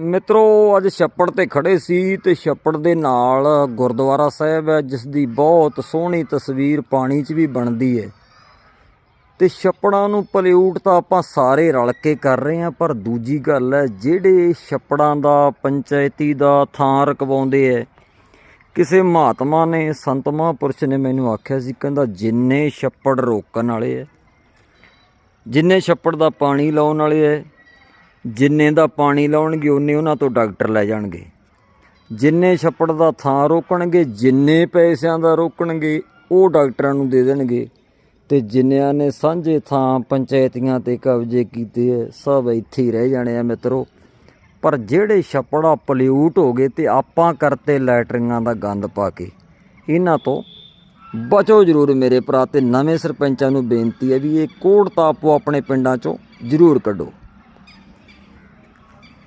ਮਿੱਤਰੋ, ਅੱਜ ਛੱਪੜ ਤੇ ਖੜੇ ਸੀ ਤੇ ਛੱਪੜ ਦੇ ਨਾਲ ਗੁਰਦੁਆਰਾ ਸਾਹਿਬ ਹੈ ਜਿਸ ਦੀ ਬਹੁਤ ਸੋਹਣੀ ਤਸਵੀਰ ਪਾਣੀ 'ਚ ਵੀ ਬਣਦੀ ਹੈ ਤੇ ਛੱਪੜਾਂ ਨੂੰ ਪਲਿਊਟ ਤਾਂ ਆਪਾਂ ਸਾਰੇ ਰਲ ਕੇ ਕਰ ਰਹੇ ਹਾਂ, ਪਰ ਦੂਜੀ ਗੱਲ ਹੈ, ਜਿਹੜੇ ਛੱਪੜਾਂ ਦਾ ਪੰਚਾਇਤੀ ਦਾ ਥਾਂ ਰਕਵਾਉਂਦੇ ਐ ਕਿਸੇ ਮਹਾਤਮਾ ਨੇ, ਸੰਤ ਮਹਾਂਪੁਰਸ਼ ਨੇ ਮੈਨੂੰ ਆਖਿਆ ਸੀ, ਕਹਿੰਦਾ ਜਿੰਨੇ ਛੱਪੜ ਰੋਕਣ ਵਾਲੇ ਐ ਜਿੰਨੇ ਛੱਪੜ ਦਾ ਪਾਣੀ ਲਾਉਣ ਵਾਲੇ ਐ ਜਿੰਨੇ ਦਾ ਪਾਣੀ ਲਾਉਣਗੇ, ਉਹਨੇ ਉਹਨਾਂ ਤੋਂ ਡਾਕਟਰ ਲੈ ਜਾਣਗੇ। ਜਿੰਨੇ ਛੱਪੜ ਦਾ ਥਾਂ ਰੋਕਣਗੇ, ਜਿੰਨੇ ਪੈਸਿਆਂ ਦਾ ਰੋਕਣਗੇ, ਉਹ ਡਾਕਟਰਾਂ ਨੂੰ ਦੇ ਦੇਣਗੇ। ਤੇ ਜਿੰਨਿਆਂ ਨੇ ਸਾਂਝੇ ਥਾਂ ਪੰਚਾਇਤੀਆਂ ਤੇ ਕਬਜ਼ੇ ਕੀਤੇ ਐ ਸਭ ਇੱਥੇ ਹੀ ਰਹਿ ਜਾਣੇ ਆ ਮਿੱਤਰੋ। ਪਰ ਜਿਹੜੇ ਛੱਪੜਾ ਪਲਿਊਟ ਹੋ ਗਏ ਤੇ ਆਪਾਂ ਕਰਤੇ ਲੈਟਰਿੰਗਾਂ ਦਾ ਗੰਦ ਪਾ ਕੇ, ਇਹਨਾਂ ਤੋਂ ਬਚੋ ਜ਼ਰੂਰ ਮੇਰੇ ਭਰਾ ਤੇ ਨਵੇਂ ਸਰਪੰਚਾਂ ਨੂੰ ਬੇਨਤੀ ਹੈ ਵੀ ਇਹ ਕੋੜ ਤਾਂ ਆਪੋ ਆਪਣੇ ਪਿੰਡਾਂ ਚੋਂ ਜ਼ਰੂਰ ਕੱਢੋ।